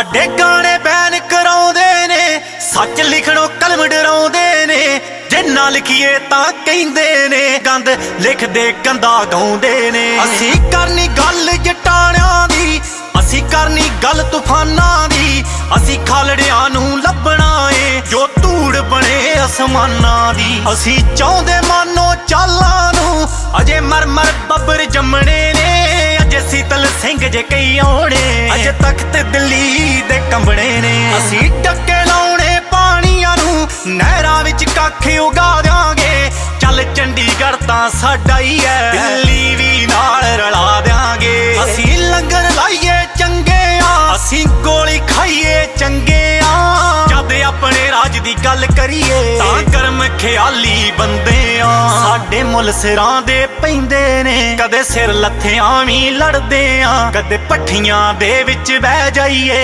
ਸਾਡੇ ਗਾਣੇ ਬੈਨ ਕਰਾਉਂਦੇ ਨੇ, ਸੱਚ ਲਿਖਣੋਂ ਕਲਮ ਡਰਾਉਂਦੇ ਨੇ। ਜੇ ਨਾ ਲਿਖੀਏ ਤਾਂ ਕਹਿੰਦੇ ਨੇ, ਗੰਦ ਲਿਖਦੇ ਗੰਦਾ ਗਾਉਂਦੇ ਨੇ। ਅਸੀਂ ਕਰਨੀ ਗੱਲ ਜਟਾਣਿਆਂ ਦੀ, ਅਸੀਂ ਕਰਨੀ ਗੱਲ ਤੂਫਾਨਾਂ ਦੀ। ਅਸੀਂ ਖਾਲੜਿਆਂ ਨੂੰ ਲੱਭਣਾ ਏ, ਜੋ ਧੂੜ ਬਣੇ ਅਸਮਾਨਾਂ ਦੀ। ਅਸੀਂ ਚਾਹੁੰਦੇ ਮਾਨੋ ਚਾਲਾਂ ਨੂੰ, ਅਜੇ ਮਰਮਰ ਬੱਬਰ ਜੰਮਣੇ ਨੇ। ਅਜੇ ਸੀਤਲ ਸਿੰਘ ਜੇ ਕਈ ਆਉਣੇ ਅਜੇ ਤਖਤ ਦਿੱਲੀ ਦੇ ਕੰਬਣੇ ਨੇ। ਅਸੀਂ ਟੱਕੇ ਲਾਉਣੇ ਪਾਣੀਆਂ ਨੂੰ, ਨਹਿਰਾਂ ਵਿੱਚ ਕੱਖ ਉਗਾ ਦਿਆਂਗੇ। ਚੱਲ ਚੰਡੀਗੜ੍ਹ ਤਾਂ ਸਾਡਾ ਹੀ ਐ ਦਿੱਲੀ ਵੀ ਆਪਣੇ ਦੀ ਗੱਲ ਕਰੀਏ, ਤਾਂ ਕਰਮ ਖਿਆਲੀ ਬੰਦੇ ਆ। ਸਾਡੇ ਮੁੱਲ ਸਿਰਾਂ ਦੇ ਪੈਂਦੇ ਨੇ, ਕਦੇ ਸਿਰ ਲੱਥਿਆਂ ਵੀ ਲੜਦੇ ਆ, ਕਦੇ ਪੱਠੀਆਂ ਦੇ ਵਿੱਚ ਬਹਿ ਜਾਈਏ।